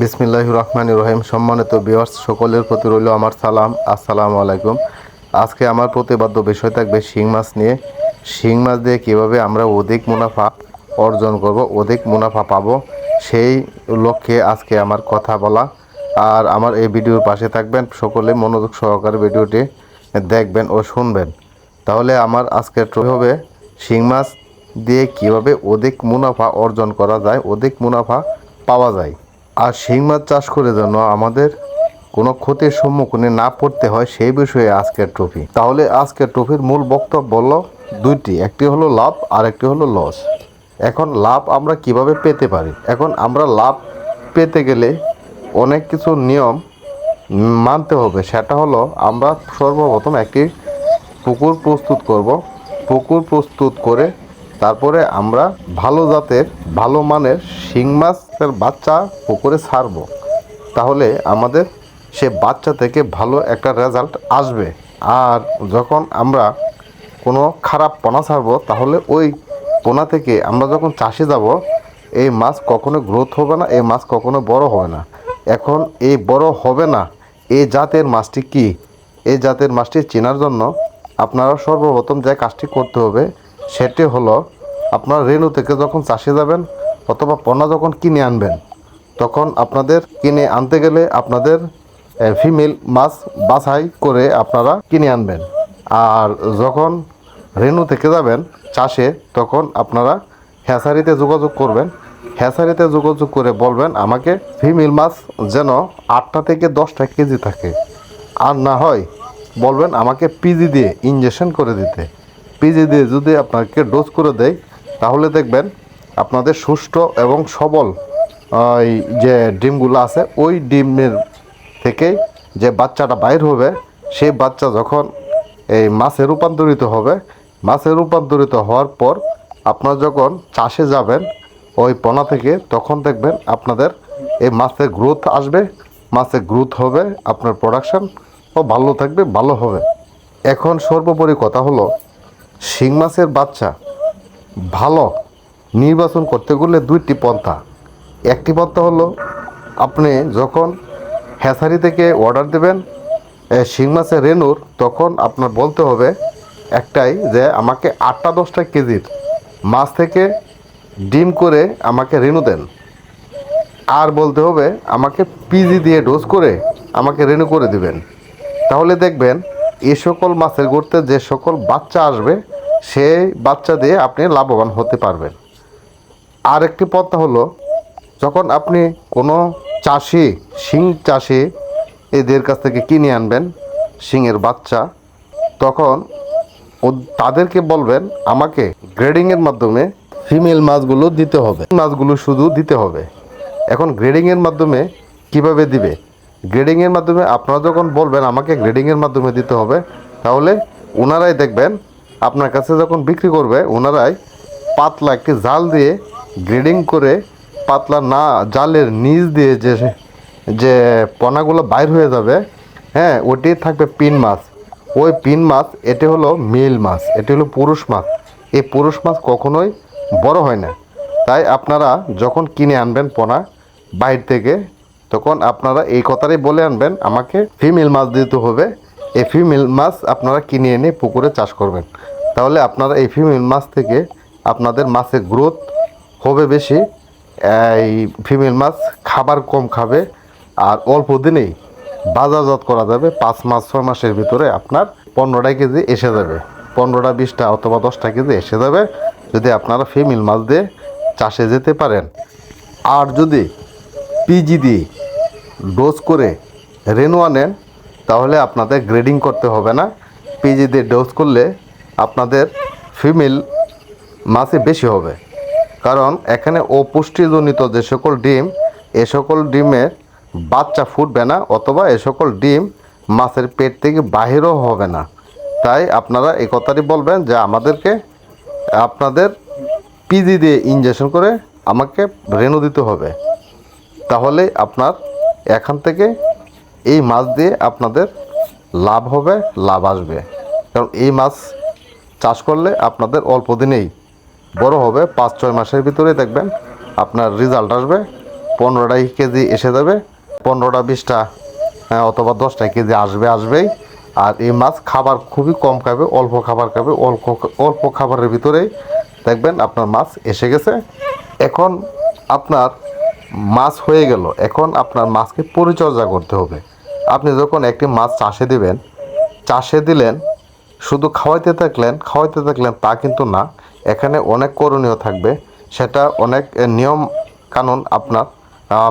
বিসমিল্লাহ রহমান রহিম। সম্মানিত বিয়ার্স সকলের প্রতি রইল আমার সালাম। আসসালামু আলাইকুম। আজকে আমার প্রতিবাদ্য বিষয় থাকবে শিং মাছ নিয়ে। শিং মাছ দিয়ে কীভাবে আমরা অধিক মুনাফা অর্জন করব, অধিক মুনাফা পাবো, সেই লক্ষ্যে আজকে আমার কথা বলা। আর আমার এই ভিডিওর পাশে থাকবেন, সকলে মনোযোগ সহকারে ভিডিওটি দেখবেন ও শুনবেন। তাহলে আমার আজকের ট্রফি হবে শিং মাছ দিয়ে কীভাবে অধিক মুনাফা অর্জন করা যায়, অধিক মুনাফা পাওয়া যায়। আর শিং মাছ চাষ করে যেন আমাদের কোনো ক্ষতির সম্মুখীনে না পড়তে হয়, সেই বিষয়ে আজকের ট্রফি। তাহলে আজকের ট্রফির মূল বক্তব্য হলো দুইটি, একটি হলো লাভ আর একটি হলো লস। এখন লাভ আমরা কীভাবে পেতে পারি? এখন আমরা লাভ পেতে গেলে অনেক কিছু নিয়ম মানতে হবে। সেটা হলো আমরা সর্বপ্রথম একটি পুকুর প্রস্তুত করব। পুকুর প্রস্তুত করে তারপরে আমরা ভালো জাতের, ভালো মানের শিং মাছের বাচ্চা পুকুরে ছাড়ব। তাহলে আমাদের সে বাচ্চা থেকে ভালো একটা রেজাল্ট আসবে। আর যখন আমরা কোনো খারাপ পোনা ছাড়বো, তাহলে ওই পোনা থেকে আমরা যখন চাষে যাব, এই মাছ কখনো গ্রোথ হবে না, এই মাছ কখনো বড় হবে না। এখন এই বড় হবে না, এই জাতের মাছটি কি? এই জাতের মাছটি চেনার জন্য আপনারা সর্বপ্রথম যে কাজটি করতে হবে, সেটি হলো আপনার রেণু থেকে যখন চাষে যাবেন অথবা পণ্য যখন কিনে আনবেন, তখন আপনাদের কিনে আনতে গেলে আপনাদের ফিমেল মাছ বাছাই করে আপনারা কিনে আনবেন। আর যখন রেণু থেকে যাবেন চাষে, তখন আপনারা হ্যাসারিতে যোগাযোগ করবেন। হ্যাসারিতে যোগাযোগ করে বলবেন, আমাকে ফিমেল মাছ যেন আটটা থেকে দশটা কেজি থাকে। আর না হয় বলবেন, আমাকে পিজি দিয়ে ইঞ্জেকশন করে দিতে। পিজি দিয়ে যদি আপনাকে ডোজ করে দেয় তাহলে দেখবেন আপনাদের সুষ্ঠু এবং সবল ওই যে ডিমগুলো আছে, ওই ডিমের থেকেই যে বাচ্চাটা বাইর হবে, সেই বাচ্চা যখন এই মাছে রূপান্তরিত হবে, মাছে রূপান্তরিত হওয়ার পর আপনারা যখন চাষে যাবেন, ওই পোনা থেকে তখন দেখবেন আপনাদের এই মাছের গ্রোথ আসবে মাছের গ্রোথ হবে, আপনার প্রোডাকশান ও ভালো থাকবে, ভালো হবে। এখন সর্বোপরি কথা হলো, শিং মাছের বাচ্চা ভালো নির্বাচন করতে গেলে দুইটি পন্থা। একটি পন্থা হলো, আপনি যখন হ্যাসারি থেকে অর্ডার দেবেন শিং মাছের রেনুর তখন আপনার বলতে হবে একটাই যে, আমাকে আটটা দশটা কেজির মাছ থেকে ডিম করে আমাকে রেনু দেন। আর বলতে হবে, আমাকে পিজি দিয়ে ডোজ করে আমাকে রেনু করে দিবেন। তাহলে দেখবেন, এ সকল মাছের গড়তে যে সকল বাচ্চা আসবে সেই বাচ্চা দিয়ে আপনি লাভবান হতে পারবেন। আর একটি পথ হলো, যখন আপনি কোনো চাষি, শিং চাষি এদের কাছ থেকে কিনে আনবেন, শিংয়ের বাচ্চা, তখন ও তাদেরকে বলবেন, আমাকে গ্রেডিংয়ের মাধ্যমে ফিমেল মাছগুলো দিতে হবে। মাছগুলো শুধু দিতে হবে। এখন গ্রেডিংয়ের মাধ্যমে কীভাবে দিবে? গ্রেডিংয়ের মাধ্যমে আপনারা যখন বলবেন, আমাকে গ্রেডিংয়ের মাধ্যমে দিতে হবে, তাহলে ওনারাই দেখবেন আপনার কাছে যখন বিক্রি করবে, ওনারাই পাতলা একটি জাল দিয়ে গ্রেডিং করে পাতলা না, জালের নিচ দিয়ে যে যে পোনাগুলো বাইর হয়ে যাবে হ্যাঁ ওটি থাকবে পিন মাছ। ওই পিন মাছ, এটি হলো মেল মাছ, এটি হলো পুরুষ মাছ। এই পুরুষ মাছ কখনোই বড় হয় না। তাই আপনারা যখন কিনে আনবেন পোনা বাইর থেকে, তখন আপনারা এই কথাটাই বলে আনবেন, আমাকে ফিমেল মাছ দিতে হবে। এই ফিমেল মাছ আপনারা কিনে এনে পুকুরে চাষ করবেন। তাহলে আপনারা এই ফিমেল মাছ থেকে আপনাদের মাছের গ্রোথ হবে বেশি, এই ফিমেল মাছ খাবার কম খাবে আর অল্প দিনেই বাজারজাত করা যাবে। পাঁচ মাস, ছয় মাসের ভিতরে আপনার পনেরোটা কেজি এসে যাবে। পনেরোটা, বিশটা অথবা দশটা কেজি এসে যাবে যদি আপনারা ফিমেল মাছ দিয়ে চাষে যেতে পারেন। আর যদি পিজি দিয়ে ডোজ করে রেনু আনেন তাহলে আপনাদের গ্রেডিং করতে হবে না। পিজি দিয়ে ডোজ করলে আপনাদের ফিমেল মাছে বেশি হবে। কারণ এখানে অপুষ্টিজনিত যে সকল ডিম, এ সকল ডিমের বাচ্চা ফুটবে না অথবা এ সকল ডিম মাছের পেট থেকে বাহিরও হবে না। তাই আপনারা এই কথাটি বলবেন যে আমাদেরকে আপনাদের পিজি দিয়ে ইঞ্জেকশন করে আমাকে রেনু দিতে হবে। তাহলে আপনার এখান থেকে এই মাছ দিয়ে আপনাদের লাভ হবে লাভ আসবে। কারণ এই মাছ চাষ করলে আপনাদের অল্প দিনেই বড় হবে। পাঁচ ছয় মাসের ভিতরে দেখবেন আপনার রেজাল্ট আসবে। পনেরোটা কেজি এসে যাবে পনেরোটা বিশটা হ্যাঁ, অথবা দশটা কেজি আসবে আসবেই। আর এই মাছ খাবার খুবই কম খাবে অল্প খাবার খাবে অল্প অল্প খাবারের ভিতরেই দেখবেন আপনার মাছ এসে গেছে। এখন আপনার মাছ হয়ে গেল এখন আপনার মাছকে পরিচর্যা করতে হবে। আপনি যখন একটি মাছ চাষে দিবেন, চাষে দিলেন, শুধু খাওয়াইতে থাকলেন খাওয়াইতে থাকলেন তা কিন্তু না। এখানে অনেক করণীয় থাকবে। সেটা অনেক নিয়ম কানুন আপনার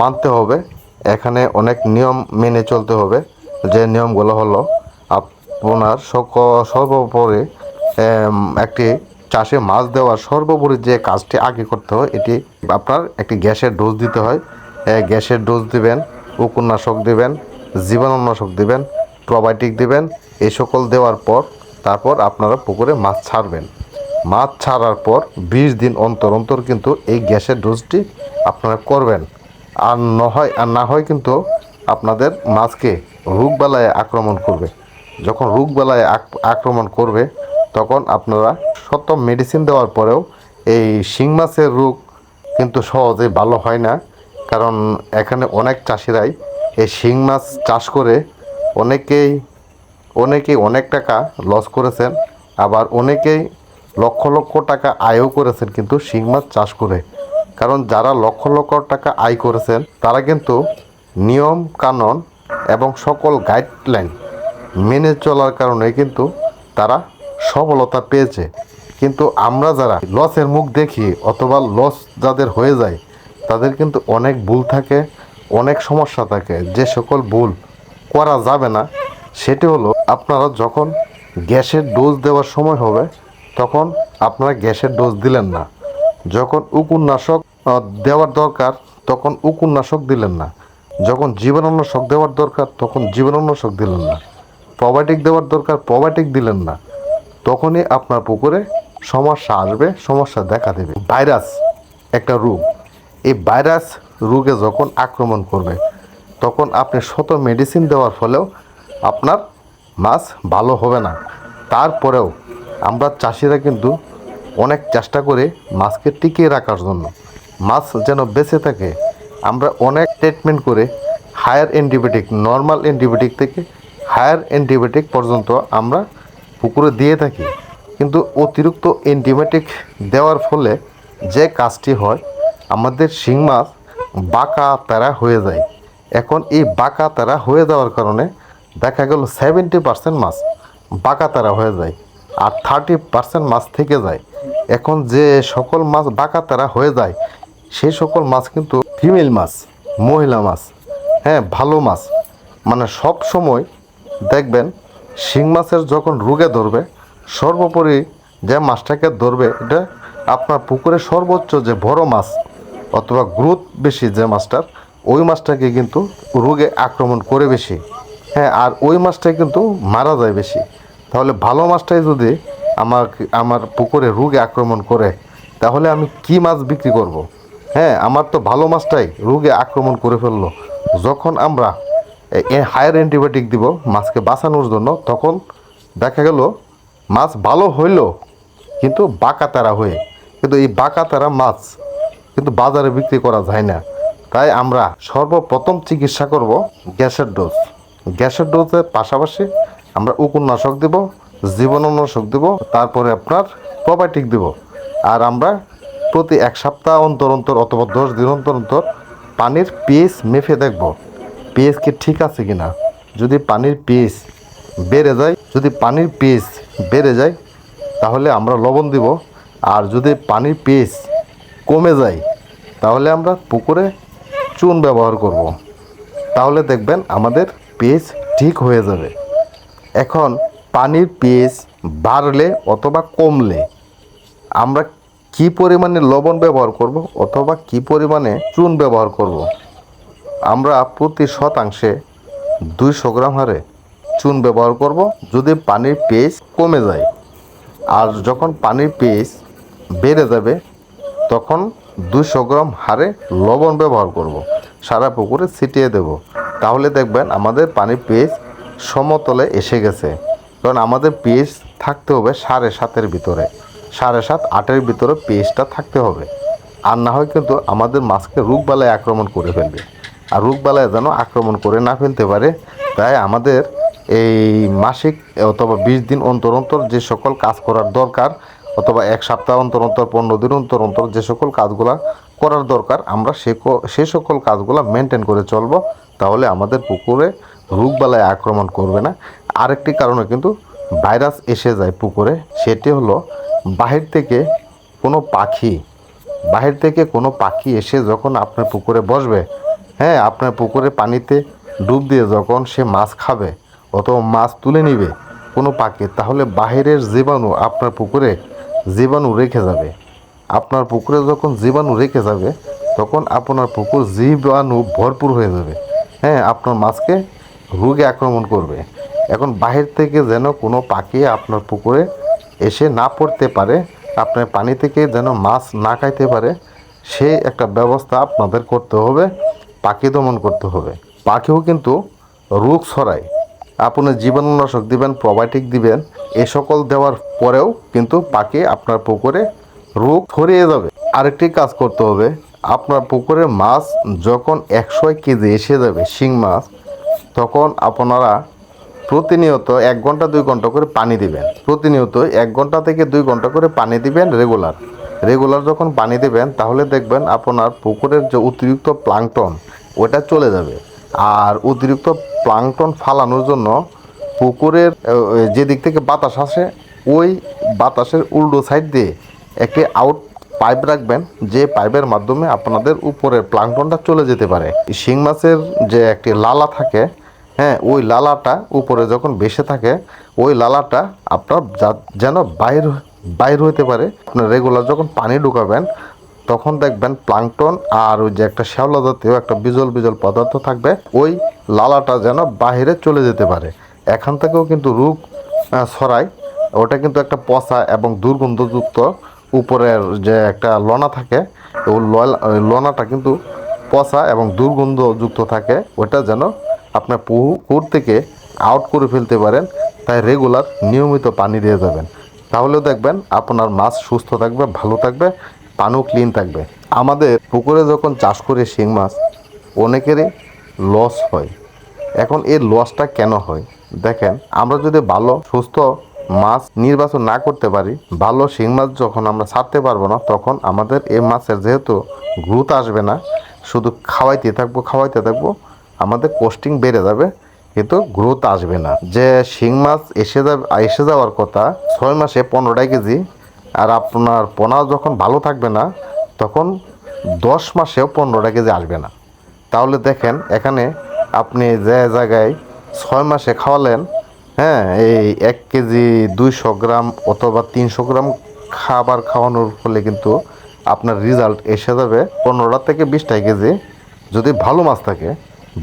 মানতে হবে। এখানে অনেক নিয়ম মেনে চলতে হবে। যে নিয়মগুলো হলো, আপনার সক, সর্বোপরি একটি চাষে মাছ দেওয়ার সর্বোপরি যে কাজটি আগে করতে হয়, এটি আপনার একটি গ্যাসের ডোজ দিতে হয়। গ্যাসের ডোজ দিবেন উপন্যাসক দিবেন জীবাণুনাশক দিবেন প্রোবায়োটিক দিবেন, এই সকল দেওয়ার পর তারপর আপনারা পুকুরে মাছ ছাড়বেন। মাছ ছাড়ার পর বিশ দিন অন্তর অন্তর কিন্তু এই গ্যাসের ডোজটি আপনারা করবেন। আর না হয়, আর না হয় কিন্তু আপনাদের মাছকে রোগবালায় আক্রমণ করবে। যখন রোগবালায় আক- আক্রমণ করবে, তখন আপনারা শত মেডিসিন দেওয়ার পরেও এই শিং মাছের রোগ কিন্তু সহজে ভালো হয় না। কারণ এখানে অনেক চাষিরাই এই শিং মাছ চাষ করে অনেকেই অনেকেই অনেক টাকা লস করেছেন, আবার অনেকেই লক্ষ লক্ষ টাকা আয়ও করেছেন কিন্তু শিং মাছ চাষ করে। কারণ যারা লক্ষ লক্ষ টাকা আয় করেছেন, তারা কিন্তু নিয়ম কানুন এবং সকল গাইডলাইন মেনে চলার কারণে কিন্তু তারা সফলতা পেয়েছে। কিন্তু আমরা যারা লসের মুখ দেখি অথবা লস যাদের হয়ে যায়, তাদের কিন্তু অনেক ভুল থাকে। অনেক সমস্যা থাকে যে সকল ভুল করা যাবে না সেটি হলো আপনারা যখন গ্যাসের ডোজ দেওয়ার সময় হবে তখন আপনারা গ্যাসের ডোজ দিলেন না। যখন উকুরনাশক আহ, দেওয়ার দরকার তখন উকুরনাশক দিলেন না। যখন জীবাণুনাশক দেওয়ার দরকার তখন জীবাণুনাশক দিলেন না। প্রোবায়োটিক দেওয়ার দরকার প্রোবায়োটিক দিলেন না। তখনই আপনার পুকুরে সমস্যা আসবে সমস্যা দেখা দেবে। ভাইরাস একটা রোগ। এই ভাইরাস রোগে যখন আক্রমণ করবে, তখন আপনি শত মেডিসিন দেওয়ার ফলেও আপনার মাছ ভালো হবে না। তারপরেও আমরা চাষিরা কিন্তু অনেক চেষ্টা করে মাছকে টিকিয়ে রাখার জন্য। মাছ যেন বেঁচে থাকে, আমরা অনেক ট্রিটমেন্ট করে হায়ার অ্যান্টিবায়োটিক নর্মাল অ্যান্টিবায়োটিক থেকে হায়ার অ্যান্টিবায়োটিক পর্যন্ত আমরা পুকুরে দিয়ে থাকি। কিন্তু অতিরিক্ত অ্যান্টিবায়োটিক দেওয়ার ফলে যে কাজটি হয়, আমাদের শিং মাছ বাঁকা তারা হয়ে যায়। এখন এই বাঁকা তারা হয়ে যাওয়ার কারণে দেখা গেল সেভেন্টি পার্সেন্ট মাছ বাঁকা তারা হয়ে যায় আর থার্টি পার্সেন্ট মাছ থেকে যায়। এখন যে সকল মাছ বাঁকা তারা হয়ে যায়, সেই সকল মাছ কিন্তু ফিমেল মাছ, মহিলা মাছ হ্যাঁ ভালো মাছ। মানে সব সময় দেখবেন শিং মাছের যখন রোগে ধরবে, সর্বোপরি যে মাছটাকে ধরবে, এটা আপনার পুকুরে সর্বোচ্চ যে বড় মাছ অথবা গ্রোথ বেশি যে মাছটার, ওই মাছটাকে কিন্তু রোগে আক্রমণ করে বেশি। হ্যাঁ আর ওই মাছটাই কিন্তু মারা যায় বেশি। তাহলে ভালো মাছটাই যদি আমার আমার পুকুরে রোগে আক্রমণ করে, তাহলে আমি কি মাছ বিক্রি করব। হ্যাঁ আমার তো ভালো মাছটাই রোগে আক্রমণ করে ফেলল। যখন আমরা হায়ার অ্যান্টিবায়োটিক দিব মাছকে বাঁচানোর জন্য, তখন দেখা গেল মাছ ভালো হইল, কিন্তু বাঁকা তারা হয়ে। কিন্তু এই বাঁকা তারা মাছ কিন্তু বাজারে বিক্রি করা যায় না। তাই আমরা সর্বপ্রথম চিকিৎসা করব গ্যাসের ডোজ। গ্যাসের ডোজের পাশাপাশি আমরা উপন্যাসক দেব জীবাণুনাশক দেব, তারপরে আপনার প্রোবায়োটিক দেব। আর আমরা প্রতি এক সপ্তাহ অন্তর অন্তর অথবা দশ দিন অন্তর অন্তর পানির পিএইচ মেপে দেখব পিএইচ কি ঠিক আছে কি না যদি পানির পিএইচ বেড়ে যায়, যদি পানির পিএইচ বেড়ে যায়, তাহলে আমরা লবণ দিব। আর যদি পানির পিএইচ কমে যায় তাহলে আমরা পুকুরে চুন ব্যবহার করব। তাহলে দেখবেন আমাদের পিএইচ ঠিক হয়ে যাবে এখন পানির পিএইচ বাড়লে অথবা কমলে আমরা কি পরিমাণে লবণ ব্যবহার করব অথবা কি পরিমাণে চুন ব্যবহার করব। আমরা প্রতি শতাংশে দুইশো গ্রাম হারে চুন ব্যবহার করব যদি পানির পিএইচ কমে যায় আর যখন পানির পিএইচ বেড়ে যাবে, তখন দুশো গ্রাম হারে লবণ ব্যবহার করব। সারা পুকুরে ছিটিয়ে দেব। তাহলে দেখবেন আমাদের পানির পিএইচ সমতলে এসে গেছে। কারণ আমাদের পিএইচ থাকতে হবে সাড়ে সাতের ভিতরে। সাড়ে সাত আটের ভিতরে পিএইচটা থাকতে হবে। আর না হয় কিন্তু আমাদের মাছকে রোগবালায় আক্রমণ করে ফেলবে। আর রোগবালায় যেন আক্রমণ করে না ফেলতে পারে, তাই আমাদের এই মাসিক অথবা বিশ দিন অন্তর অন্তর যে সকল কাজ করার দরকার অথবা এক সপ্তাহ অন্তর অন্তর, পনেরো দিন অন্তর অন্তর যে সকল কাজগুলা করার দরকার, আমরা সে সে সকল কাজগুলো মেনটেন করে চলবো। তাহলে আমাদের পুকুরে রোগবালায় আক্রমণ করবে না। আরেকটি কারণে কিন্তু ভাইরাস এসে যায় পুকুরে, সেটি হলো বাহির থেকে কোনো পাখি, বাহির থেকে কোনো পাখি এসে যখন আপনার পুকুরে বসবে হ্যাঁ আপনার পুকুরে পানিতে ডুব দিয়ে যখন সে মাছ খাবে অথবা মাছ তুলে নিবে কোনো পাখি, তাহলে বাহিরের জীবাণু আপনার পুকুরে জীবাণু রেখে যাবে। আপনার পুকুরে যখন জীবাণু রেখে যাবে, তখন আপনার পুকুর জীবাণু ভরপুর হয়ে যাবে। হ্যাঁ আপনার মাছকে রোগে আক্রমণ করবে। এখন বাহির থেকে যেন কোনো পাখি আপনার পুকুরে এসে না পড়তে পারে, আপনার পানি থেকে যেন মাছ না খাইতে পারে সেই একটা ব্যবস্থা আপনাদের করতে হবে, পাখি দমন করতে হবে। পাখিও কিন্তু রোগ ছড়ায়। আপনি জীবাণুনাশক দিবেন প্রোবায়োটিক দিবেন, এ সকল দেওয়ার পরেও কিন্তু পাখি আপনার পুকুরে রোগ ছড়িয়ে যাবে। আরেকটি কাজ করতে হবে, আপনার পুকুরে মাছ যখন একশো কেজি এসে যাবে, শিং মাছ, তখন আপনারা প্রতিনিয়ত এক ঘণ্টা, দুই ঘণ্টা করে পানি দিবেন। প্রতিনিয়ত এক ঘণ্টা থেকে দুই ঘণ্টা করে পানি দিবেন রেগুলার। রেগুলার যখন পানি দিবেন, তাহলে দেখবেন আপনার পুকুরের যে অতিরিক্ত প্লাংটন, ওটা চলে যাবে। আর অতিরিক্ত প্লাংটন ফালানোর জন্য পুকুরের যে দিক থেকে বাতাস আসে, ওই বাতাসের উল্টো সাইড দিয়ে একটি আউট পাইপ রাখবেন, যে পাইপের মাধ্যমে আপনাদের উপরের প্লাংটনটা চলে যেতে পারে। শিং মাছের যে একটি লালা থাকে হ্যাঁ ওই লালাটা উপরে যখন বেসে থাকে, ওই লালাটা আপনার যেন বাইর বাইর হইতে পারে। আপনার রেগুলার যখন পানি ঢুকাবেন তখন দেখবেন প্লাংটন আর ওই যে একটা শ্যাওলা জাতীয় একটা বিজল বিজল পদার্থ থাকবে, ওই লালাটা যেন বাইরে চলে যেতে পারে। এখান থেকেও কিন্তু রোগ ছড়ায়। ওটা কিন্তু একটা পচা এবং দুর্গন্ধযুক্ত উপরের যে একটা লনা থাকে ওই লনাটা কিন্তু পচা এবং দুর্গন্ধযুক্ত থাকে। ওটা যেন আপনার পুকুর থেকে আউট করে ফেলতে পারেন, তাই রেগুলার নিয়মিত পানি দিয়ে যাবেন। তাহলেও দেখবেন আপনার মাছ সুস্থ থাকবে, ভালো থাকবে পানিও ক্লিন থাকবে। আমাদের পুকুরে যখন চাষ করে শিং মাছ, অনেকেরই লস হয়। এখন এই লসটা কেন হয়? দেখেন, আমরা যদি ভালো, সুস্থ মাছ নির্বাচন না করতে পারি, ভালো শিং মাছ যখন আমরা ছাড়তে পারব না, তখন আমাদের এই মাছের যেহেতু গ্রোথ আসবে না, শুধু খাওয়াইতে থাকব খাওয়াইতে থাকব, আমাদের কোস্টিং বেড়ে যাবে, কিন্তু গ্রোথ আসবে না। যে শিং মাছ এসে যাবে, এসে যাওয়ার কথা, ছয় মাসে পনেরোটাই কেজি আর আপনার পোনা যখন ভালো থাকবে না, তখন দশ মাসেও পনেরোটা কেজি আসবে না। তাহলে দেখেন, এখানে আপনি যে জায়গায় ছয় মাসে খাওয়ালেন হ্যাঁ এই এক কেজি দুইশো গ্রাম অথবা তিনশো গ্রাম খাবার খাওয়ানোর ফলে কিন্তু আপনার রেজাল্ট এসে যাবে পনেরোটা থেকে বিশটা কেজি। যদি ভালো মাছ থাকে,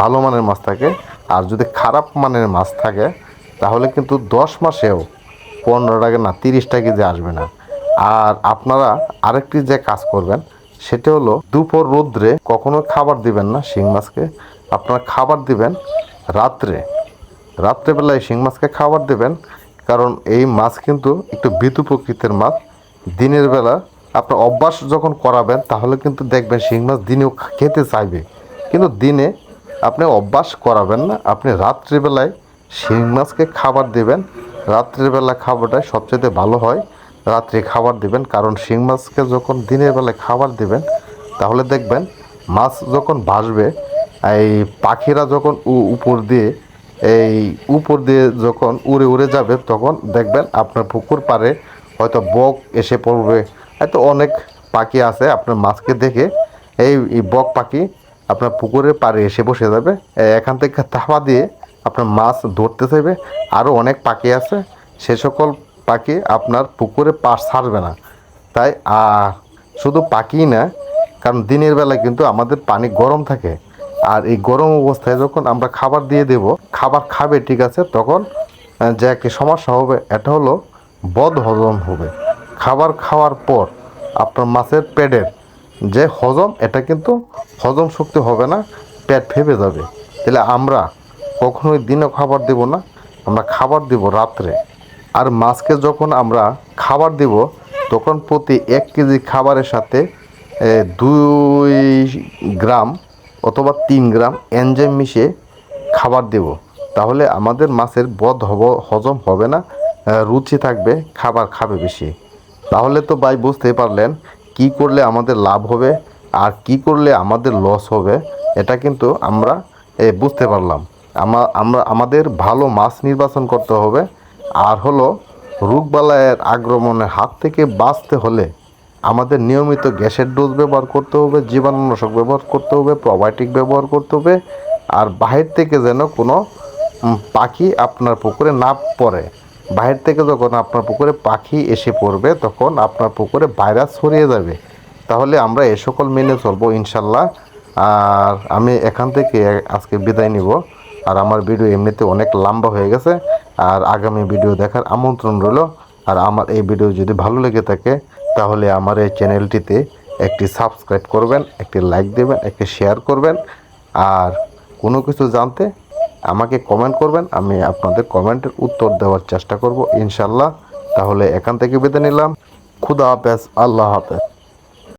ভালো মানের মাছ থাকে, আর যদি খারাপ মানের মাছ থাকে, তাহলে কিন্তু দশ মাসেও পনেরো টাকা না, তিরিশটা কেজি আসবে না। আর আপনারা আরেকটি যে কাজ করবেন, সেটা হলো দুপুর রোদ্রে কখনো খাবার দিবেন না শিং মাছকে। আপনারা খাবার দিবেন রাত্রে। রাত্রেবেলায় শিং মাছকে খাবার দেবেন, কারণ এই মাছ কিন্তু একটু বিতু প্রকৃতির মাছ। দিনের বেলা আপনার অভ্যাস যখন করাবেন, তাহলে কিন্তু দেখবেন শিং মাছ দিনেও খেতে চাইবে। কিন্তু দিনে আপনি অভ্যাস করাবেন না, আপনি রাত্রিবেলায় শিং মাছকে খাবার দেবেন। রাত্রিবেলা খাবারটাই সবচেয়ে ভালো হয়। রাত্রে খাবার দিবেন, কারণ শিং মাছকে যখন দিনের বেলায় খাবার দিবেন, তাহলে দেখবেন মাছ যখন ভাসবে, এই পাখিরা যখন উপর দিয়ে, এই উপর দিয়ে যখন উড়ে উড়ে যাবে, তখন দেখবেন আপনার পুকুর পাড়ে হয়তো বক এসে পড়বে। হয়তো অনেক পাখি আছে, আপনার মাছকে দেখে এই এই বক পাখি আপনার পুকুরের পাড়ে এসে বসে যাবে এখান থেকে থাপা দিয়ে আপনার মাছ ধরতে চাইবে। আরও অনেক পাখি আছে, সে সকল পাখি আপনার পুকুরে পাশ ছাড়বে না। তাই শুধু পাখি না, কারণ দিনের বেলা কিন্তু আমাদের পানি গরম থাকে। আর এই গরম অবস্থায় যখন আমরা খাবার দিয়ে দেব, খাবার খাবে, ঠিক আছে, তখন যে একটি সমস্যা হবে, এটা হলো বদ হজম হবে। খাবার খাওয়ার পর আপনার মাছের পেটের যে হজম, এটা কিন্তু হজম শক্তি হবে না, পেট ফেপে যাবে। তাহলে আমরা কখনোই দিনে খাবার দেব না, আমরা খাবার দেব রাত্রে। আর মাছকে যখন আমরা খাবার দেব, তখন প্রতি এক কেজি খাবারের সাথে দুই গ্রাম অথবা তিন গ্রাম এনজাইম মিশিয়ে খাবার দেব। তাহলে আমাদের মাছের বদ হব, হজম হবে না রুচি থাকবে, খাবার খাবে বেশি। তাহলে তো ভাই বুঝতে পারলেন কি করলে আমাদের লাভ হবে আর কি করলে আমাদের লস হবে, এটা কিন্তু আমরা বুঝতে পারলাম। আমা- আমরা, আমাদের ভালো মাছ নির্বাচন করতে হবে। আর হলো রোগবালায়ের আক্রমণের হাত থেকে বাঁচতে হলে আমাদের নিয়মিত গ্যাসের ডোজ ব্যবহার করতে হবে, জীবাণুনাশক ব্যবহার করতে হবে, প্রোবায়োটিক ব্যবহার করতে হবে, আর বাহির থেকে যেন কোনো পাখি আপনার পুকুরে না পড়ে। বাহির থেকে যখন আপনার পুকুরে পাখি এসে পড়বে, তখন আপনার পুকুরে ভাইরাস ছড়িয়ে যাবে। তাহলে আমরা এ সকল মেনে চলবো ইনশাল্লাহ। আর আমি এখান থেকে আজকে বিদায় নিব। আর আমার ভিডিও এমনিতে অনেক লম্বা হয়ে গেছে, আর আগামী ভিডিও দেখার আমন্ত্রণ রইল। আর আমার এই ভিডিও যদি ভালো লেগে থাকে, তাহলে আমার এই চ্যানেলটিতে একটি সাবস্ক্রাইব করবেন, একটি লাইক দেবেন, একটি শেয়ার করবেন। আর কোনো কিছু জানতে আমাকে কমেন্ট করবেন, আমি আপনাদের কমেন্টের উত্তর দেওয়ার চেষ্টা করব ইনশাল্লাহ। তাহলে এখান থেকে বেঁধে নিলাম। খুদা হাফেজ, আল্লাহ হাফেজ।